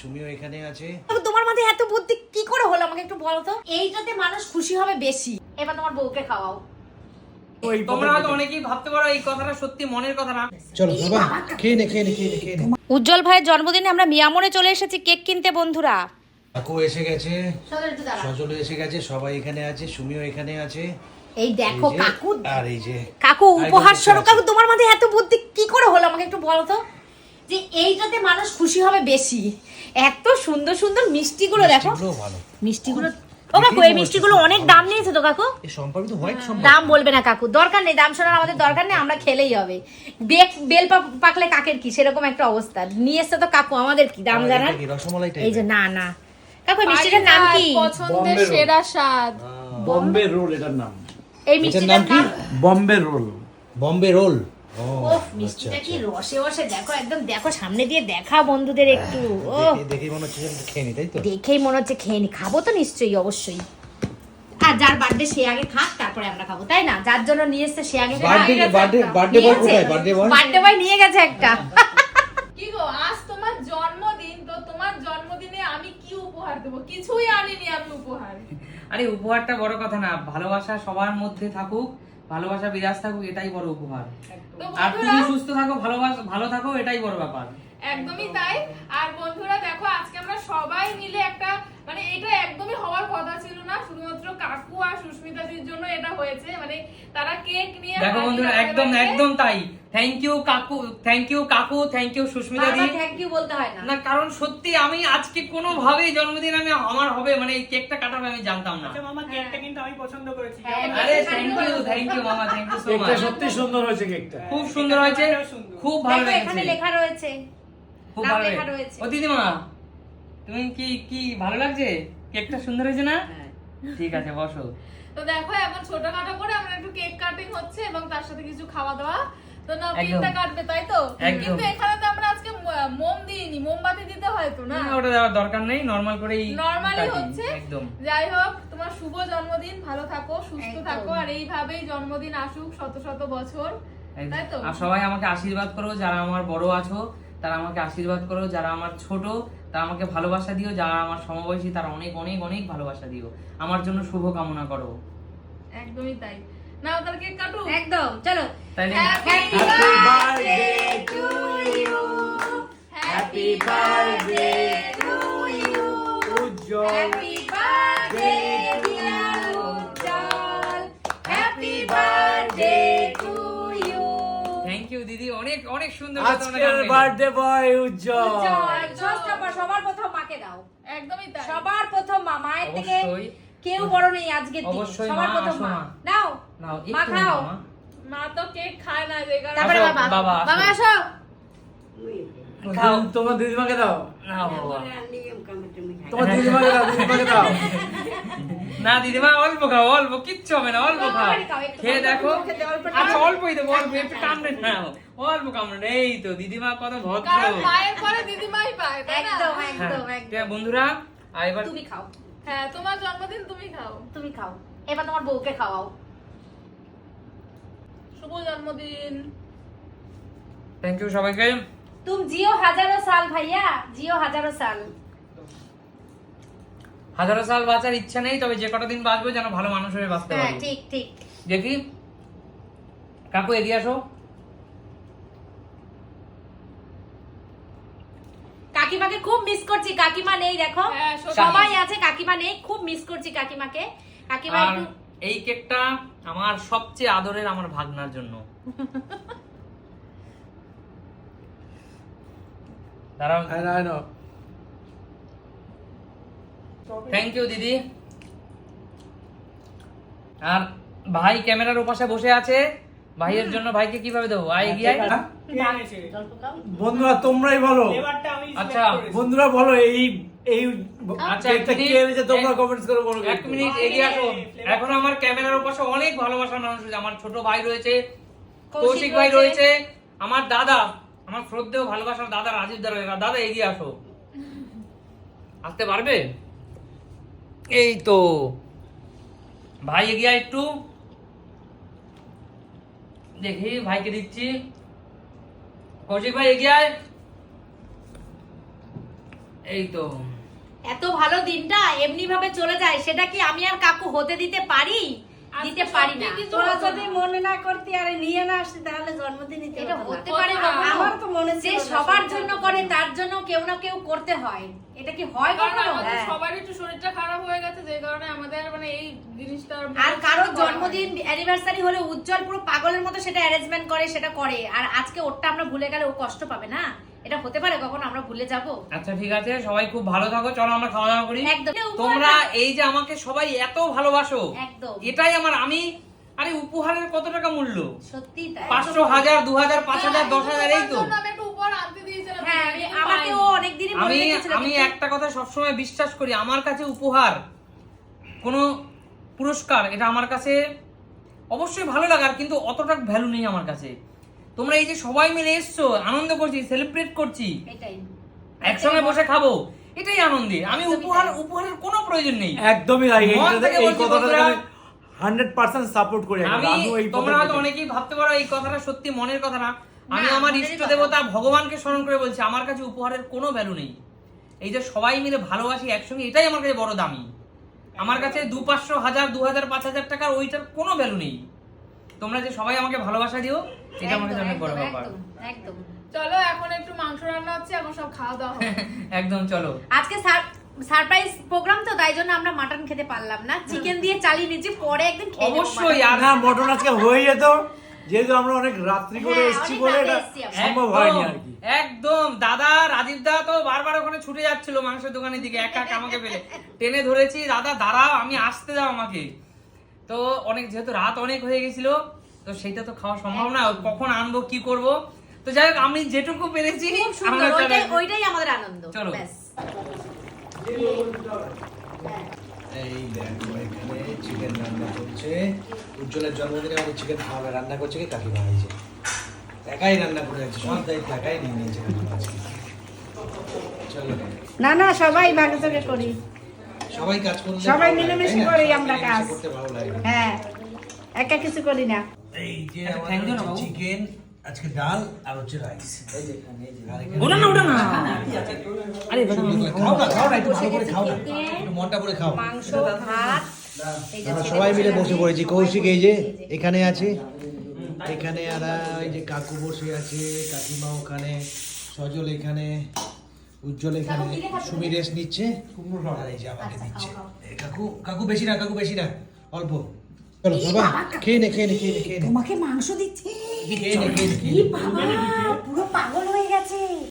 সুমিও এখানে আছে। তবে তোমার মাথায় এত বুদ্ধি কি করে হলো আমাকে একটু বলো তো? এইটাতে মানুষ খুশি হবে বেশি। এবার তোমার বউকে খাওয়াও। তোমরা হয়তো অনেকেই ভাবতে পারো এই কথাটা সত্যি মনের কথা না। চলো বাবা খেয়ে নে খেয়ে নে খেয়ে নে খেয়ে নে। উজ্জ্বল ভাইয়ের জন্মদিনে আমরা মিয়ামনে চলে এসেছি কেক কিনতে বন্ধুরা। কাকু এসে গেছে। সজল এসে গেছে সবাই এখানে আছে সুমিও এখানে আছে। এই দেখো কাকু। আর এই যে কাকু উপহার স্বরূপ কাকু তোমার মাথায় এত বুদ্ধি কি করে হলো আমাকে একটু বলো তো? যে এইটাতে মানুষ খুশি হবে বেশি। এত সুন্দর সুন্দর মিষ্টিগুলো দেখো। মিষ্টিগুলো ও কাকু এই মিষ্টিগুলো অনেক দাম নিয়েছে তো কাকু? দাম বলবে না কাকু দরকার নেই দাম শোনার আমাদের দরকার নেই আমরা খেলেই হবে। বেক বেল পা- পাকলে কাকের কি? সেরকম একটা অবস্থা। নিয়ে এসছে তো কাকু আমাদের কি? দাম জানার এই যে না না। কাকু এই মিষ্টিটার নাম কি? পছন্দের সেরা স্বাদ। বম্বে রোল এটার নাম। এই মিষ্টিটার নাম? বম্বে রোল। বম্বে রোল। ওফ মিষ্টিটা কি রসে রসে দেখো একদম দেখো সামনে দিয়ে দেখা বন্ধুদের একটু ও দেখে দেখে মনে হচ্ছে খেয়ে নি তাই তো? দেখেই মনে হচ্ছে খেয়ে নি। খাব তো নিশ্চয়ই অবশ্যই। আর যার বার্থডে সে আগে খাক তারপরে আমরা খাব তাই না? যার জন্য নিয়ে এসছে সে আগে বার্থডে বার্থডে বার্থডে বয় কোথায়? বার্থডে বয় বার্থডে বয় নিয়ে গেছে একটা। কি গো আজ তোমার জন্মদিন তো তোমার জন্মদিনে আমি কি উপহার দেবো? কিছুই আনিনি আমি উপহার। আরে উপহারটা বড় কথা না ভালোবাসা সবার মধ্যে থাকুক। ভালোবাসা বিরাজ থাকুক এটাই বড় উপহার। আর তুমি সুস্থ থাকো ভালোবাসা ভালো থাকো এটাই বড় ব্যাপার। একদমই তাই। আর বন্ধুরা দেখো আজকে আমরা সবাই মিলে একটা মানে এটা একদমই হওয়ার কথা ছিল না শুধুমাত্র কাকু আর সুস্মিতাদির জন্য এটা হয়েছে মানে তারা কেক নিয়ে দেখো বন্ধুরা একদম একদম তাই। থ্যাংক ইউ কাকু থ্যাংক ইউ কাকু থ্যাংক ইউ সুস্মিতা দি। থ্যাংক ইউ বলতে হয় না। না কারণ সত্যি আমি আজকে কোনো ভাবেই জন্মদিন আমি আমার হবে মানে এই কেকটা কাটাবে আমি জানতাম না। মামা কেকটা কিন্তু আমি পছন্দ করেছি। হ্যাঁ, আরে থ্যাংক ইউ থ্যাংক ইউ মামা থ্যাংক ইউ সো কেকটা মাচ সত্যি সুন্দর হয়েছে কেকটা খুব সুন্দর হয়েছে খুব ভালো দেখো এখানে লেখা রয়েছে। খুব ভালো লেখা লেগেছে। রয়েছে। ও দিদিমা তুমি কি কি ভালো লাগছে? কেকটা সুন্দর হয়েছে না? হ্যাঁ। ঠিক আছে বসো। তো দেখো এখন ছোটখাটো করে আমরা একটু কেক কাটিং হচ্ছে এবং তার সাথে কিছু খাওয়া দাওয়া। তো না। কেকটা কাটবে তাই তো? কিন্তু এখানে তো আমরা আজকে মোম দিইনি মোমবাতি দিতে হয় তো না? না, ওটা দেওয়ার দরকার নেই নরমাল করেই নরমালি হচ্ছে। একদম। যাই হোক তোমার শুভ জন্মদিন ভালো থাকো সুস্থ থাকো আর এইভাবেই জন্মদিন আসুক শত শত বছর। তাই তো? আর সবাই আমাকে আশীর্বাদ করো যারা আমার বড় আছো তারা আমাকে আশীর্বাদ করো যারা আমার ছোট তারা আমাকে ভালোবাসা দিও যারা আমার সমবয়সী তারা অনেক অনেক অনেক ভালোবাসা দিও। আমার জন্য শুভ কামনা করো। একদমই তাই। না তাহলে কেক কাটো। একদম চলো। Happy Happy birthday to you. Happy birthday to you. Ujjwal happy আজকের বার্থডে বয় উজ্জ্বল। সবার প্রথম মাকে দাও। একদমই তাই। সবার প্রথম মা মায়ের থেকে কেউ বড় নেই আজকের দিন। সবার প্রথম মা। নাও নাও মা খাও। মা। তো কেক খায় না যে কারণে। তারপরে বাবা। বাবা, আসো। তোমার দিদিমাকে দাও। নাও বাবা। তোমার দিদিমাকে দাও দিদিমাকে দাও। না দিদিমা অল্প খাও অল্প কিচ্ছু হবে না অল্প খাও। খেয়ে দেখো। আচ্ছা অল্পই দেবো অল্প একটু কামড়ে নাও অল্প কামড়ে এই তো দিদিমা কত ভদ্র। দিদিমাই পায় একদম হ্যাঁ, একদম। একদম বন্ধুরা আর এবার তুমি খাও। হ্যাঁ তোমার জন্মদিন তুমি খাও। তুমি খাও। এবার তোমার বউকে খাওয়াও। শুভ জন্মদিন। থ্যাংক ইউ সবাইকে। তুম জিও হাজারো সাল ভাইয়া জিও হাজারো সাল হাজারো সাল বাঁচার ইচ্ছা নেই তবে যে কটা দিন বাঁচবো যেন ভালো মানুষ হয়ে বাঁচতে হ্যাঁ পারি ঠিক ঠিক। দেখি। কাকু এগিয়ে আসো। কাকিমাকে খুব মিস করছি। কাকিমা নেই দেখো। হ্যাঁ। সবাই আছে কাকিমা নেই খুব মিস করছি কাকিমাকে। কাকিমা এই কেকটা আমার সবচেয়ে আদরের আমার ভাগনার জন্য। দাঁড়াও। I know, I know. Thank you দিদি। আর ভাই ক্যামেরার ওপাশে বসে আছে। ভাইয়ের জন্য ভাইকে কীভাবে দেবো? এগিয়ে আয়। কে এনেছে? বন্ধুরা তোমরাই বলো। আচ্ছা, বন্ধুরা বলো এই এই আচ্ছা, কেকটা এক কে এনেছে তোমরা কমেন্টস করে বলো। এক মিনিট এগিয়ে আসো। এখন আমার ক্যামেরার ওপাশে অনেক ভালোবাসার মানুষ আছে আমার ছোট ভাই রয়েছে কৌশিক ভাই রয়েছে আমার দাদা। আমার শ্রদ্ধেয় ভালোবাসার দাদা রাজীব দা রয়েছে দাদা এগিয়ে আসো। আসতে পারবে? এই তো। ভাই এগিয়ে একটু। দেখি, ভাইকে দিচ্ছি। কৌশিক ভাই এগিয়ে এই তো। এত ভালো দিনটা এমনি ভাবে চলে যায়, সেটা কি আমি আর কাকু হতে দিতে পারি? দিতে পারি না। তোরা যদি মনে না করতি আর নিয়ে না আসতি তাহলে জন্মদিনই এটা হতে পারে? আমার তো মনে যে সবার জন্য করে তার জন্য কেউ না কেউ করতে হয়। এটা কি হয় কখনো? হ্যাঁ। সবারই একটু শরীরটা খারাপ হয়ে গেছে যে কারণে আমাদের মানে এই জিনিসটা আর কারোর জন্মদিন অ্যানিভার্সারি হলে উজ্জ্বল পুরো পাগলের মতো সেটা অ্যারেঞ্জমেন্ট করে সেটা করে। আর আজকে ওরটা আমরা ভুলে গেলে ও কষ্ট পাবে না? এটা হতে পারে কখনো? আমরা ভুলে যাব। আচ্ছা ঠিক আছে সবাই খুব ভালো থাকো চলো আমরা খাওয়া দাওয়া করি। একদম। তোমরা এই যে আমাকে সবাই এত ভালোবাসো একদম। এটাই আমার আমি আরে উপহারের কত টাকা মূল্য? সত্যি তাই পাঁচশো হাজার দু হাজার পাঁচ হাজার দশ হাজার এই তো। আমি হ্যাঁ আমি আমি একটা কথা সবসময় বিশ্বাস করি আমার কাছে উপহার কোনো পুরস্কার এটা আমার কাছে অবশ্যই ভালো লাগার কিন্তু অতটা ভ্যালু নেই আমার কাছে। তোমরা এই যে সবাই মিলে এসছো আনন্দ করছি সেলিব্রেট করছি। একসঙ্গে বসে খাব এটাই আনন্দের। আমি উপহার উপহারের কোনো প্রয়োজন নেই। একদমই তাই এই কথাটা হান্ড্রেড পার্সেন্ট সাপোর্ট করি আমি তোমরা হয়তো অনেকেই ভাবতে পারো এই কথাটা সত্যি মনের কথা না। আমি আমার ইষ্ট দেবতা ভগবানকে স্মরণ করে বলছি আমার কাছে উপহারের কোনো ভ্যালু নেই। এই যে সবাই মিলে ভালোবাসি একসঙ্গে এটাই আমার কাছে বড় দামি। আমার কাছে দু পাঁচশো হাজার দু হাজার পাঁচ হাজার টাকার ওইটার কোনো ভ্যালু নেই। তোমরা যে সবাই আমাকে ভালোবাসা দিও এটা একদম, অনেক বড় ব্যাপার। একদম, চলো এখন একটু মাংস রান্না হচ্ছে এখন সব খাওয়া দাওয়া একদম চলো। আজকে সারপ্রাইজ প্রোগ্রাম তো তাই জন্য আমরা মাটন খেতে পারলাম না। চিকেন দিয়ে চালিয়ে নিচ্ছি পরে একদিন খেয়ে অবশ্যই না মটন আজকে হয়ে যেত যেহেতু আমরা অনেক রাত্রি করে হ্যাঁ, এসেছি বলে এটা সম্ভব হয়নি আর কি। একদম। দাদা রাজীব দা তো বারবার ওখানে ছুটে যাচ্ছিল মাংসের দোকানের দিকে একা একা আমাকে পেলে। টেনে ধরেছি দাদা দাঁড়াও আমি আসতে দাও আমাকে। তো অনেক যেহেতু রাত অনেক হয়ে গেছিল তো সেটা তো খাওয়া সম্ভব না কখন আনব কি করব? তো যাই হোক আমি যেটুকু পেরেছি খুব সুন্দর আমরা ওইটাই আমাদের আনন্দ চলো। এই দেখো এখানে চিকেন রান্না করছে। উজ্জ্বলের জন্মদিনে আমাদের চিকেন খাওয়াবে রান্না করছে কি? কাকিমা এই একাই রান্না করে যাচ্ছে সব দায়িত্ব একাই নিয়ে নিয়েছে চলো। না না সবাই ভাগে চোখে করি। সবাই কাজ করলে সবাই মিলেমিশে করি আমরা কাজ। করতে ভালো লাগে। হ্যাঁ একা কিছু করি না। এই যে বাবু। চিকেন আজকে ডাল আর হচ্ছে রাইস ওটা না ওটা না। আরে খাও না খাও না একটু ভালো করে খাও না। একটু মনটা করে খাও। মাংস ভাত আমরা সবাই মিলে বসে পড়েছি। কৌশিক এই যে এই যে। এখানে আছে। এখানে আর ওই যে কাকু বসে আছে কাকিমা ওখানে সজল এখানে। উজ্জ্বল এখানে সুমি রেস্ট নিচ্ছে আর এই যে আমাকে দিচ্ছে। কাকু কাকু বেশি না কাকু বেশি না অল্প। চলো বাবা খেয়ে নে খেয়ে নে খেয়ে নে খেয়ে নে। তোমাকে মাংস দিচ্ছে। খেয়ে নে খেয়ে নে পুরো পাগল হয়ে পুরো